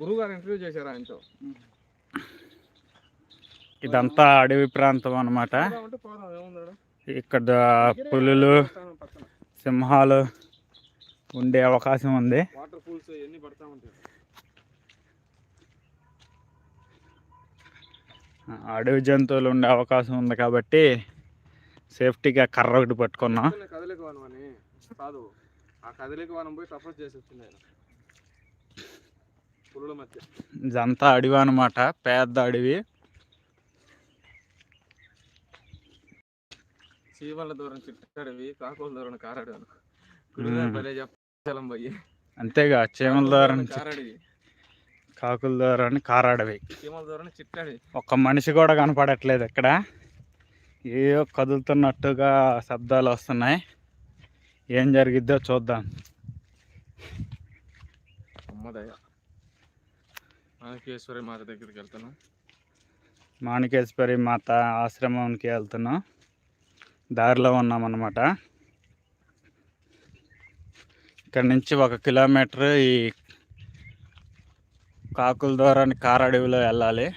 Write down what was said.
గురువు గారు ఇంటర్వ్యూ చేశారు ఆయనతో? ఇదంతా అడవి ప్రాంతం ఏముందాడు? ఇక్కడ పులులు సింహాలు ఉండే అవకాశం ఉంది. వాటర్ ఫూల్స్ ఇవన్నీ పడతా ఉంటాయి? అడవి జంతువులు ఉండే అవకాశం ఉంది కాబట్టి సేఫ్టీగా కర్ర ఒకటి పట్టుకున్నాం. కదలిక వనం అని కాదు ఆ కదలిక వనం పోయి తపస్సు చేసి వచ్చింది ఇదంతా అడవి అనమాట పెద్ద అడవి. చీమల దూరం చిట్టడవి కాకుల దూరం కారడవి చెప్పలం అంతేగా చీమల ద్వారా కారడవి కాకుల ద్వారా కారాడవి చీమల దూరం చిట్టడవి ఒక్క మనిషి కూడా కనపడట్లేదు ఇక్కడ. ఏయో కదులుతున్నట్టుగా శబ్దాలు వస్తున్నాయి. ఏం జరిగిద్దో చూద్దాం. అమ్మదయ్య మాణికేశ్వరి మాత దగ్గరికి వెళ్తున్నాం. మాణికేశ్వరి మాత ఆశ్రమంకి వెళ్తున్నాం. దారిలో ఉన్నామన్నమాట. ఇక్కడ నుంచి ఒక కిలోమీటర్ ఈ కాకుల ద్వారా కారడవిలో వెళ్ళాలి.